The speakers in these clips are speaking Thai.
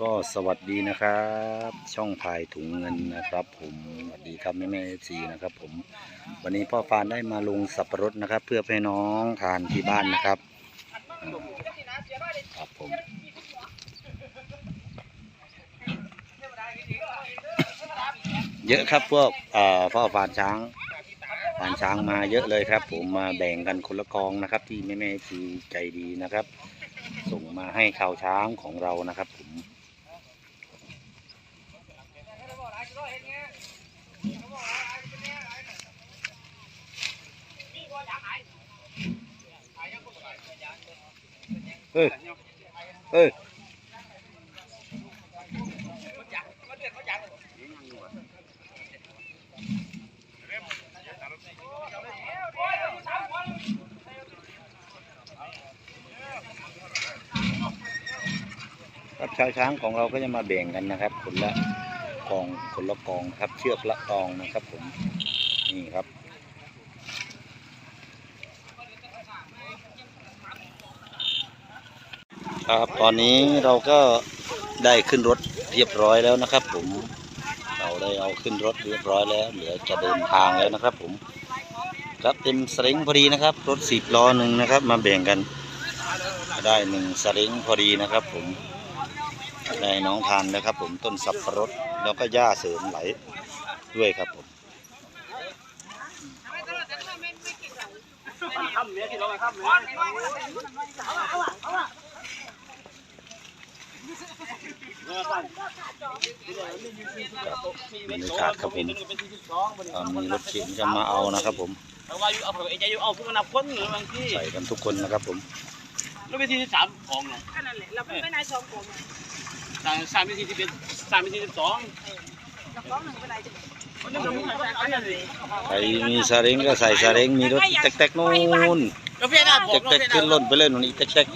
ก็สวัสดีนะครับ ช่องถ่ายถุงเงินนะครับ ผมสวัสดีครับแม่แม่ซีนะครับ ผม วันนี้พ่อฟานได้มาลงสับปะรดนะครับ เพื่อให้น้องทานที่บ้านนะครับครับผมเยอะครับพวกเอ่อพ่อฟานช้างฟานช้างมาเยอะเลยครับ ผมมาแบ่งกันคนละกองนะครับ ที่แม่แม่ซีใจดีนะครับ ส่งมาให้ชาวช้างของเรานะครับ ผม เอ้ยเอ้ยครับชาวช้างของเราก็จะมาแบ่งกันนะครับคนละ กองคนละกองครับ เชือกละกองนะครับผมนี่ครับครับตอนนี้เราก็ได้ขึ้นรถเรียบร้อยแล้วนะครับ ผมเราได้เอาขึ้นรถเรียบร้อยแล้ว เหลือจะเดินทางแล้วนะครับ ผมครับเต็มสลิงพอดีนะครับ รถสิบล้อหนึ่งนะครับ มาแบ่งกัน ได้หนึ่งสลิงพอดีนะครับ ผมได้น้องทานนะครับ ผมต้นสับปะรด แล้วก็หญ้าเสริมไหลด้วยครับผมบรรยากาศครับผมตอนนี้รถเข็นจะมาเอานะครับผมเอาว่าอยู่เอาเผื่อไอ้ใจอยู่เอาขึ้นมานับคนหรือบางทีใส่กันทุกคนนะครับผมแล้วเวทีที่สามของเนาะแค่นั้นแหละเราไม่นายสองผมสามสามเวทีที่เป็น สามเวทีที่สองเราฟ้องหนึ่งเป็นไรจะคนนึงมันอันนั้นเลยใครมีซาเล้งก็ใส่ซาเล้งมีรถแต๊กๆนู่นแล้วเพี้ยนหน้าบอกแต๊กๆขึ้นรถไปเลยนู่นอีกแต๊กยับ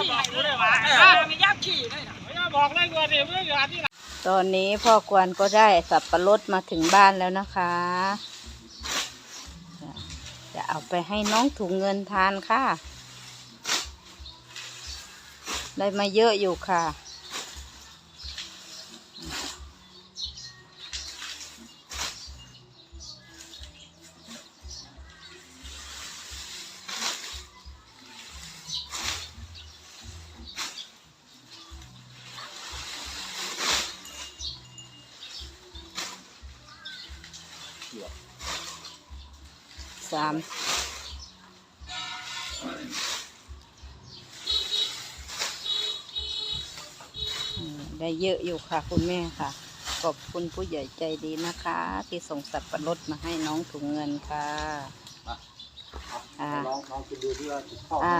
ขี่ให้รู้เลยว่ามียับขี่เลยนะบอกเลยว่าเดี๋ยวเมื่อกี้ที่ตอนนี้พ่อกวนก็ได้สับปะรดมาถึงบ้านแล้วนะคะจะจะเอาไปให้น้องถุงเงินทานค่ะ ได้มาเยอะอยู่ค่ะ สามอืมได้เยอะอยู่ค่ะคุณแม่ค่ะ ขอบคุณผู้ใหญ่ใจดีนะคะ ที่ส่งสับปะรดมาให้น้องถุงเงินค่ะอ่าๆลองลองกินดูที่ว่าชอบอ่า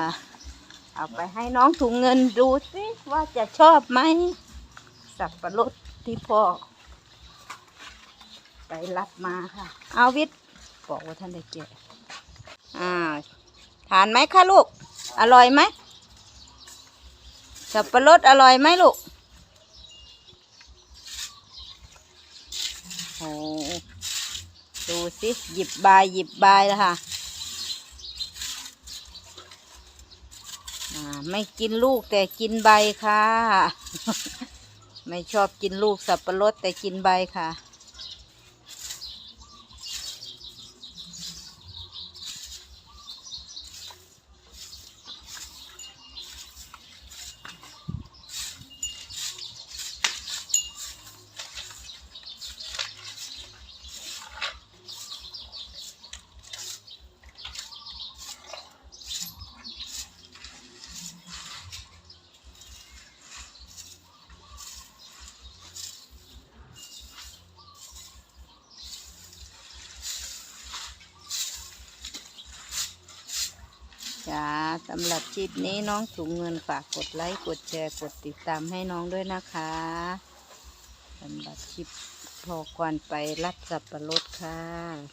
เอาไปให้น้องถุงเงินดูสิว่าจะชอบไหมสับปะรดที่พ่อ ไปรับมาค่ะ เอาวิทย์บอกว่าท่านได้แกะอ่าทานไหมคะลูก อร่อยไหมสับปะรดอร่อยไหมลูกโอ้ดูสิหยิบบายหยิบบายแล้วค่ะอ่าไม่กินลูกแต่กินใบค่ะ ไม่ชอบกินลูกสับปะรดแต่กินใบค่ะ จ้าสำหรับคลิปนี้น้องถุงเงินฝากกดไลค์กดแชร์กดติดตามให้น้องด้วยนะคะสำหรับคลิปพอควันไปรับสับประรดค่ะ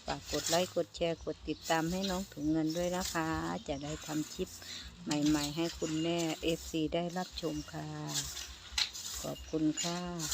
ฝากกดไลค์กดแชร์กดติดตามให้น้องถุงเงินด้วยนะคะ จะได้ทำคลิปใหม่ๆ ให้คุณแม่เอฟซีได้รับชมค่ะ ขอบคุณค่ะ